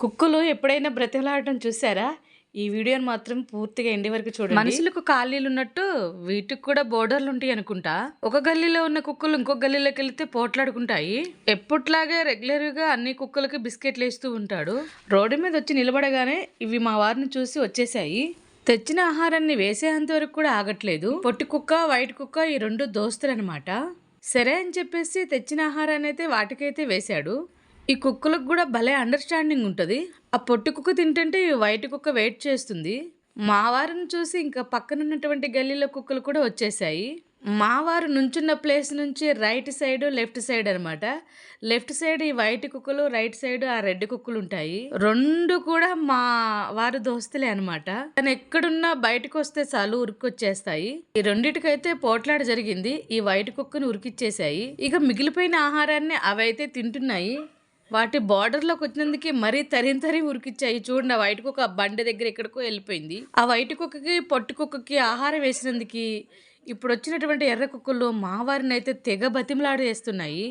కుక్కలు ఎప్పుడైనా బ్రతిలాడటం చూసారా? ఈ వీడియోని మాత్రం పూర్తిగా ఎండి వరకు చూడండి. మనుషులకు ఖాళీలు ఉన్నట్టు వీటికి కూడా బోర్డర్లు ఉంటాయి అనుకుంటా. ఒక గల్లీలో ఉన్న కుక్కలు ఇంకొక గల్లీలోకి వెళ్తే పోట్లాడుకుంటాయి. ఎప్పట్లాగే రెగ్యులర్గా అన్ని కుక్కలకి బిస్కెట్లు వేస్తూ ఉంటాడు. రోడ్డు మీద వచ్చి నిలబడగానే ఇవి మా వారిని చూసి వచ్చేసాయి. తెచ్చిన ఆహారాన్ని వేసేంత వరకు కూడా ఆగట్లేదు. పొట్టి కుక్క వైట్ కుక్క ఈ రెండు దోస్తులు అనమాట సరే అని చెప్పేసి తెచ్చిన ఆహారాన్ని అయితే వాటికైతే వేశాడు. ఈ కుక్కలకు కూడా భలే అండర్స్టాండింగ్ ఉంటుంది. ఆ పొట్టి కుక్క తింటుంటే ఈ వైట్ కుక్క వెయిట్ చేస్తుంది. మా వారిని చూసి ఇంకా పక్కన ఉన్నటువంటి గల్లీలో కుక్కలు కూడా వచ్చేసాయి. మా వారు నుంచున్న ప్లేస్ నుంచి రైట్ సైడ్ లెఫ్ట్ సైడ్ అనమాట లెఫ్ట్ సైడ్ ఈ వైట్ కుక్కలు రైట్ సైడ్ ఆ రెడ్ కుక్కలు ఉంటాయి. రెండు కూడా మా వారు దోస్తులే అనమాట తను ఎక్కడున్నా బయటకు వస్తే చాలు ఉరికొచ్చేస్తాయి. ఈ రెండిటికైతే పోట్లాడ జరిగింది. ఈ వైట్ కుక్కను ఉరికిచ్చేసాయి. ఇక మిగిలిపోయిన ఆహారాన్ని అవైతే తింటున్నాయి. వాటి బార్డర్లోకి వచ్చినందుకే మరీ తరిం తరి ఉరికిచ్చాయి. చూడండి ఆ వైట్ కుక్క బండి దగ్గర ఎక్కడికో వెళ్ళిపోయింది. ఆ వైట్ కుక్కకి పొట్టు కుక్కకి ఆహారం వేసినందుకు ఇప్పుడు వచ్చినటువంటి ఎర్ర కుక్కలు మావారిని అయితే తెగ బతిమలాడేస్తున్నాయి.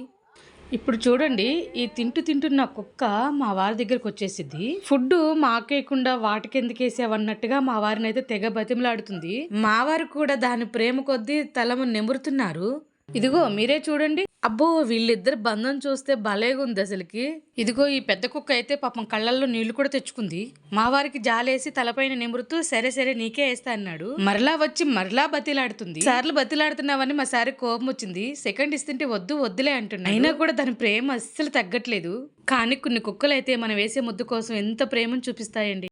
ఇప్పుడు చూడండి ఈ తింటూ తింటున్న కుక్క మా వారి దగ్గరకు వచ్చేసింది ఫుడ్ మాకేయకుండా వాటికెందుకు వేసావన్నట్టుగా మా వారిని అయితే తెగ బతిమలాడుతుంది. మా వారు కూడా దాని ప్రేమ కొద్దీ తలము నెమురుతున్నారు. ఇదిగో మీరే చూడండి. అబ్బో వీళ్ళిద్దరు బంధం చూస్తే భలేగా ఉంది అసలుకి. ఇదిగో ఈ పెద్ద కుక్క అయితే పాపం కళ్ళల్లో నీళ్ళు కూడా తెచ్చుకుంది. మా వారికి జాలేసి తలపైన నిమురుతూ సరే సరే నీకే వేస్తా అన్నాడు. మరలా వచ్చి మరలా బతిలాడుతుంది. సార్లు బతిలాడుతున్నావని మా సారి కోపం వచ్చింది. సెకండ్ ఇస్తుంటే వద్దు వద్దులే అంటున్నా అయినా కూడా దాని ప్రేమ అస్సలు తగ్గట్లేదు. కానీ కొన్ని కుక్కలు అయితే మనం వేసే ముద్దు కోసం ఎంత ప్రేమను చూపిస్తాయండి.